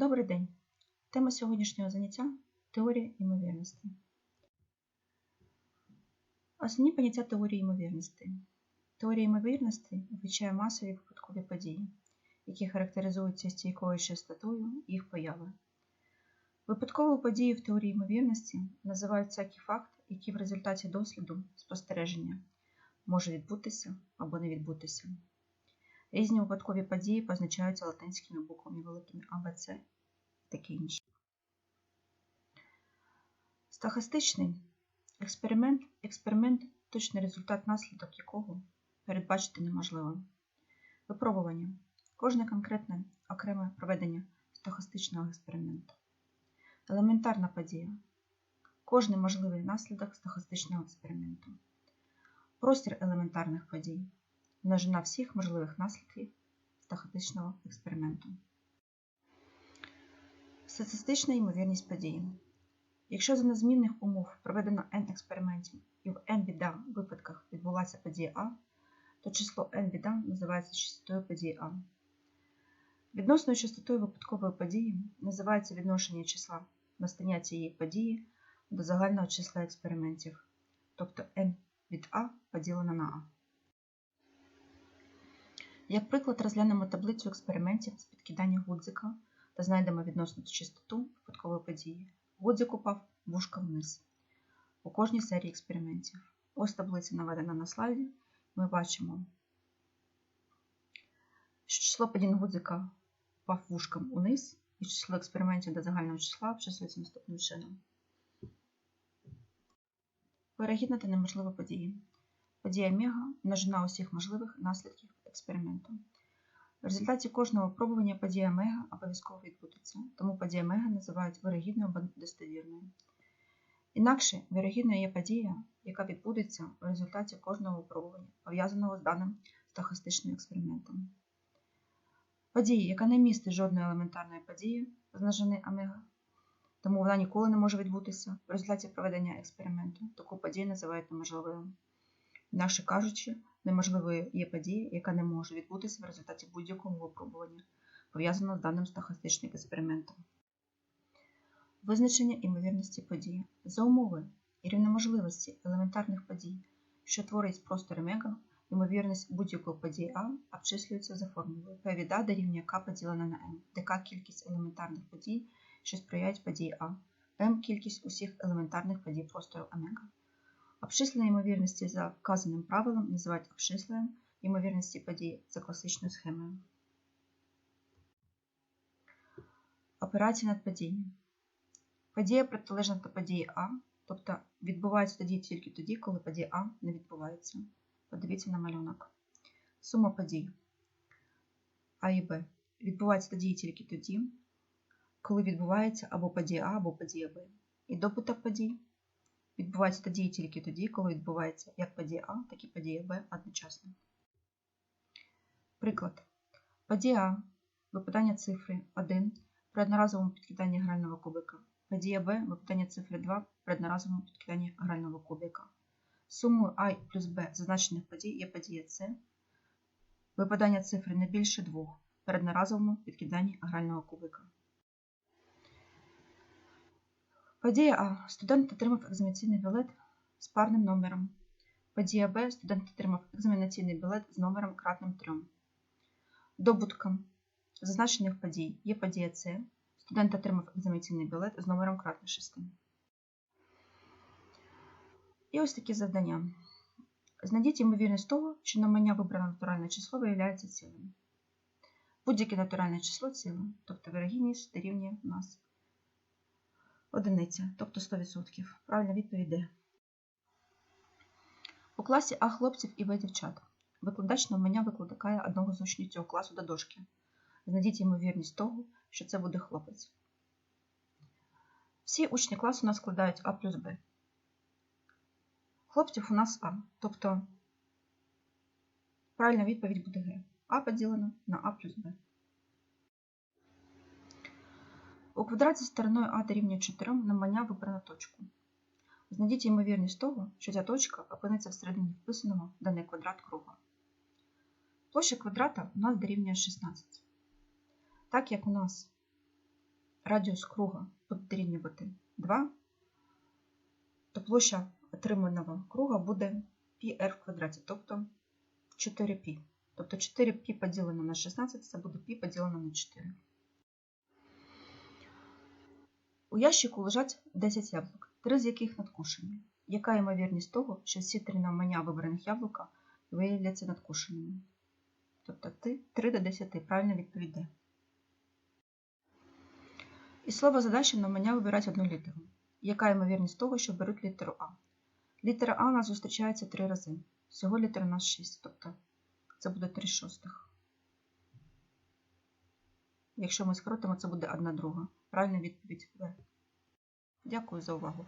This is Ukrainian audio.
Добрий день! Тема сьогоднішнього заняття теорія ймовірності. Основні поняття теорії ймовірності. Теорія ймовірності вивчає масові випадкові події, які характеризуються стійкою частотою їх появи. Випадковою подією в теорії ймовірності називають всякий факт, який в результаті досліду спостереження може відбутися або не відбутися. Різні випадкові події позначаються латинськими буквами великими А, Б, С таке інше. Стахастичний експеримент експеримент точний результат наслідок якого передбачити неможливо. Випробування. Кожне конкретне окреме проведення стахастичного експерименту. Елементарна подія. Кожний можливий наслідок стахастичного експерименту. Простір елементарних подій. Множина всіх можливих наслідків стахастичного експерименту. Статистична ймовірність події. Якщо за незмінних умов проведено n експериментів і в n біда випадках відбулася подія А, то число n біда називається частотою події А. Відносною частотою випадкової події називається відношення числа настання цієї події до загального числа експериментів, тобто n від А поділено на А. Як приклад розглянемо таблицю експериментів з підкидання гудзика та знайдемо відносну частоту випадкової події. Гудзик упав вушка вниз. У кожній серії експериментів. Ось таблиця наведена на слайді. Ми бачимо, що число падінь гудзика впав вушком униз, і число експериментів до загального числа обчислюється наступним чином. Вирогідна та неможлива події. Подія мега множина усіх можливих наслідків експерименту. Результаті кожного випробування подія мега обов'язково відбудеться, тому подія мега називають вирогідною або достовірною. Інакше вирогідною є подія, яка відбудеться в результаті кожного випробування, пов'язаного з даним стахастичним експериментом. Подія, яка не містить жодної елементарної події з омега, тому вона ніколи не може відбутися в результаті проведення експерименту. Таку подію називають неможливою. Інакше кажучи, неможливою є подія, яка не може відбутися в результаті будь-якого випробування, пов'язаного з даним стахастичним експериментом. Визначення імовірності події. За умови і рівноможливості елементарних подій, що творить простор мега, ймовірність будь-якої події А обчислюється за формулою P від А дорівнює К поділена на М, де К кількість елементарних подій, що сприяють події А, М кількість усіх елементарних подій простору омега. Обчислення ймовірності за вказаним правилом називають обчисленням ймовірності подій за класичною схемою. Операція над подією. Подія протилежна до події А, тобто відбувається тоді тільки тоді, коли подія А не відбувається. Подивіться на малюнок. Сума подій А і Б відбувається тоді тільки тоді, коли відбувається або подія А, або подія Б. І добуток подій відбувається тоді і тільки тоді, коли відбувається як подія А, так і подія Б одночасно. Приклад. Подія А випадання цифри 1 при одноразовому підкиданні грального кубика. Подія Б випадання цифри 2 при одноразовому підкиданні грального кубика. Сумою А плюс Б зазначених подій є подія С. Випадання цифри не більше 2 при одноразовому підкиданні грального кубика. Подія А. Студент отримав екзаменаційний білет з парним номером. Подія Б. Студент отримав екзаменаційний білет з номером кратним 3. Добутком зазначених подій є подія С. Студент отримав екзаменаційний білет з номером кратним 6. І ось такі завдання. Знайдіть ймовірність того, що намання вибране натуральне число виявляється цілим. Будь-яке натуральне число ціле, тобто вирогідність дорівнює нас одиниця, тобто 100%. Правильна відповідь Д. У класі А хлопців і В дівчат. Викладач навмання викликає одного з учнів цього класу до дошки. Знайдіть ймовірність того, що це буде хлопець. Всі учні класу у нас складають А плюс Б. Хлопців у нас А, тобто правильна відповідь буде Г. А поділено на А плюс Б. У квадраті з стороною А дорівнює 4 намання вибрано точку. Знайдіть ймовірність того, що ця точка опиниться всередині вписаного в даний квадрат круга. Площа квадрата у нас дорівнює 16. Так як у нас радіус круга буде дорівнювати 2, то площа отриманого круга буде πr в квадраті, тобто 4π. Тобто 4π поділено на 16 це буде π поділено на 4. У ящику лежать 10 яблук, три з яких надкушені. Яка ймовірність того, що всі три навмання вибраних яблука виявляться надкушеними? Тобто ти 3 до 10 правильно відповідь Д. Із слова задачі навмання вибирають одну літеру. Яка ймовірність того, що беруть літеру А? Літера А у нас зустрічається три рази. Всього літер у нас 6, тобто це буде 3 шостих. Якщо ми скоротимо, це буде 1 друга. Правильна відповідь Б. Дякую за увагу.